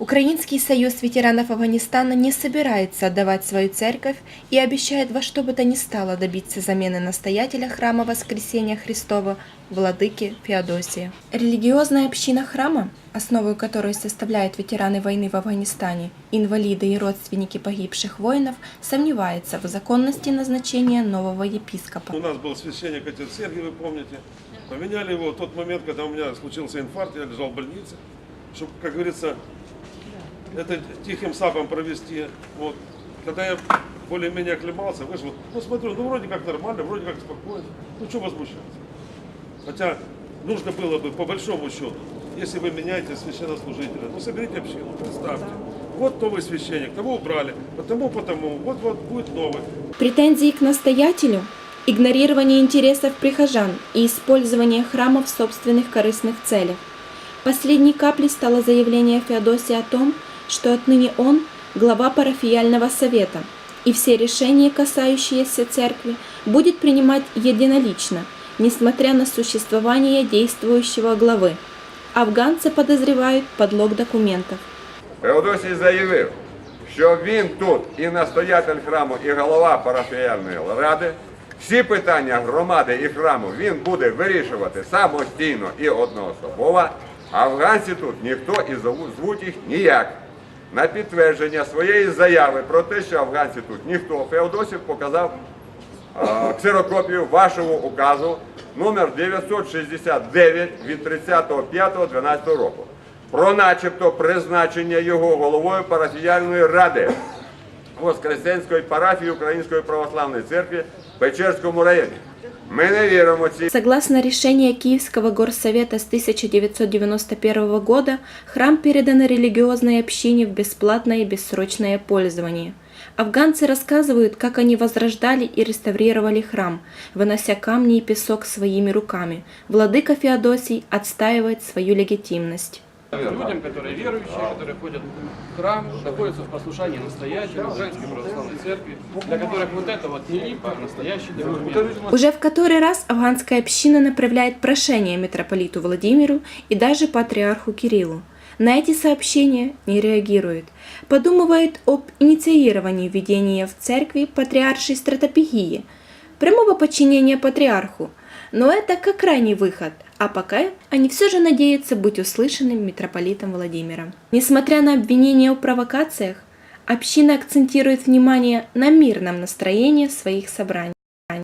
Украинский союз ветеранов Афганистана не собирается отдавать свою церковь и обещает во что бы то ни стало добиться замены настоятеля храма Воскресения Христова владыки Феодосия. Религиозная община храма, основу которой составляют ветераны войны в Афганистане, инвалиды и родственники погибших воинов, сомневается в законности назначения нового епископа. У нас был священник отец Сергий, вы помните. Поменяли его в тот момент, когда у меня случился инфаркт, я лежал в больнице. Чтобы, как говорится, это тихим сапом провести. Вот. Когда я более-менее оклемался, вышел, ну смотрю, ну вроде как нормально, вроде как спокойно. Ну что возмущаться? Хотя нужно было бы, по большому счету, если вы меняете священнослужителя, ну соберите общину, представьте. Вот новый священник, того убрали, потому, потому, вот-вот будет новый. Претензии к настоятелю, игнорирование интересов прихожан и использование храма в собственных корыстных целях. Последней каплей стало заявление Феодосия о том, что отныне он – глава парафияльного совета, и все решения, касающиеся церкви, будет принимать единолично, несмотря на существование действующего главы. Афганцы подозревают подлог документов. Феодосій заявив, що він тут і настоятель храму, і голова парафіяльної ради. Всі питання громади і храму він буде вирішувати самостійно і одноособово. Афганці тут ніхто і зову- звуть їх ніяк. На підтвердження своєї заяви про те, що афганці тут ніхто, Феодосів показав е, ксерокопію вашого указу номер 969 від 30.05.12 року про начебто призначення його головою парафіяльної ради Воскресенської парафії Української православної церкви в Печерському районі. Ми не віримо цій Согласно решению Киевского горсовета с 1991 года, храм передан религиозной общине в бесплатное и бессрочное пользование. Афганцы рассказывают, как они возрождали и реставрировали храм, вынося камни и песок своими руками. Владыка Феодосий отстаивает свою легитимность. Людям, которые верующие, которые ходят в храм, находятся в послушании настоятеля, Украинской православной церкви, для которых вот это вот не липа, а настоящий документ. Уже в который раз афганская община направляет прошение митрополиту Владимиру и даже патриарху Кириллу. На эти сообщения не реагирует. Подумывает об инициировании введения в церкви патриаршей стратопегии, прямого подчинения патриарху. Но это как крайний выход, а пока они все же надеются быть услышанным митрополитом Владимиром. Несмотря на обвинения о провокациях, община акцентирует внимание на мирном настроении своих собраний.